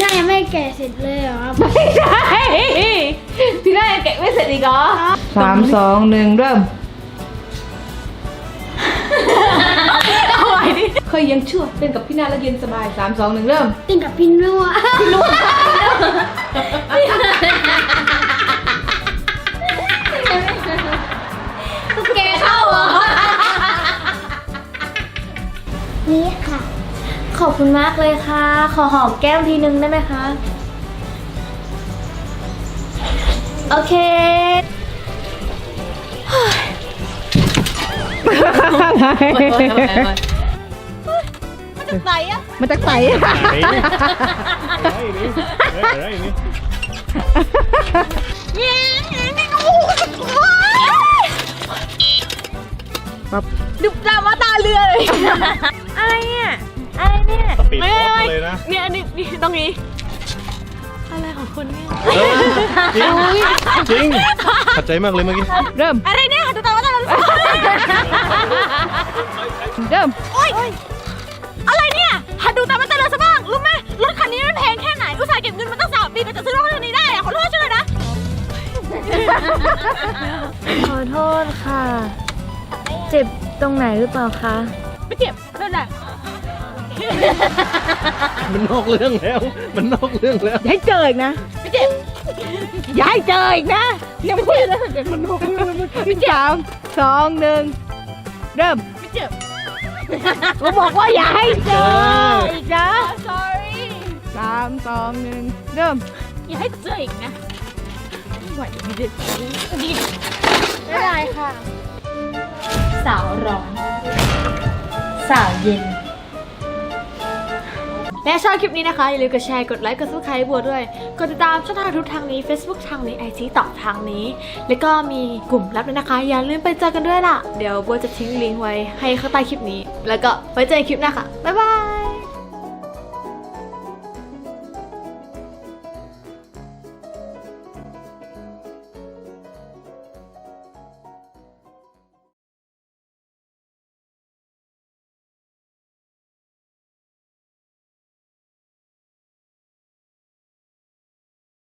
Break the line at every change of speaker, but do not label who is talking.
พี่นายังไม่แกะเสร็จเลยเหรอครับ
ไม่ใช่พี่น่ายังแกะไม่เสร็จอีกเหรอ
สามสองหนึ่งเริ่ม
เอาใหม่ดิเคยยังชั่วเป็นกับพี่นาแล้วเย็นสบายสามสองหนึ่งเริ่ม
ติงกับพินนัวตุ๊ก ขอ
บคุณมากเลยค่ะ ขอหอมแก้มทีนึงได้ไหมคะ โอเค
มันจะใส
อะไรนี่
ดุดามาตาเรือเลย
อะไรเนี่ย นี่ย
นี่
นี่ตรงนี้ อะไรของคุณเนี่ย
เออจริงจริงขัดใจมากเลยเมื่อกี้
เริ่ม
อะไรเนี่ยดูตามาตาเรือ
เริ่ม
อะไรเนี่ยหัดดูตามาตาเรือซะบ้างรู้ไหมรถคันนี้มันแพงแค่ไหนอุตส่าห์เก็บเงินมาตั้งสามปีก็จะซื้อรถคันนี้ได้อะขอโทษช่วยหน่อยนะ
ขอโทษค่ะ เจ็บตรงไหนหรือเปล่าคะ
ไม่เจ็บนั่นแหละ
มันนอกเรื่องแล้ว มันนอกเรื่องแล้ว
อย่าให้เจออีกนะ
ไม่เจ็บ
อย่าให้เจออีกนะยังไม่พูดเลยเดี๋ยวมันนอกเรื่องพี่สามสองหนึ่งเริ่ม
ไม่เจ็บ
กูบอกว่าอย่าให้เจออีกนะ
sorry
สามสองหนึ่งเริ่ม
อย่าให้เจออีกนะไหวไม่ได้
ไม่ได้ค่ะ สาวร้อน สาวเย็น
และชอบคลิปนี้นะคะ อย่าลืมกดแชร์ กดไลค์ กดซับสไครต์บัวด้วย กดติดตามช่องทางทุกทางนี้ Facebook ทางนี้ไอจีต่อทางนี้ แล้วก็มีกลุ่มลับด้วยนะคะ อย่าลืมไปเจอกันด้วยล่ะ เดี๋ยวบัวจะทิ้งลิงก์ไว้ให้ข้างใต้คลิปนี้ แล้วก็ไว้เจอกันคลิปหน้าค่ะ บ๊ายบาย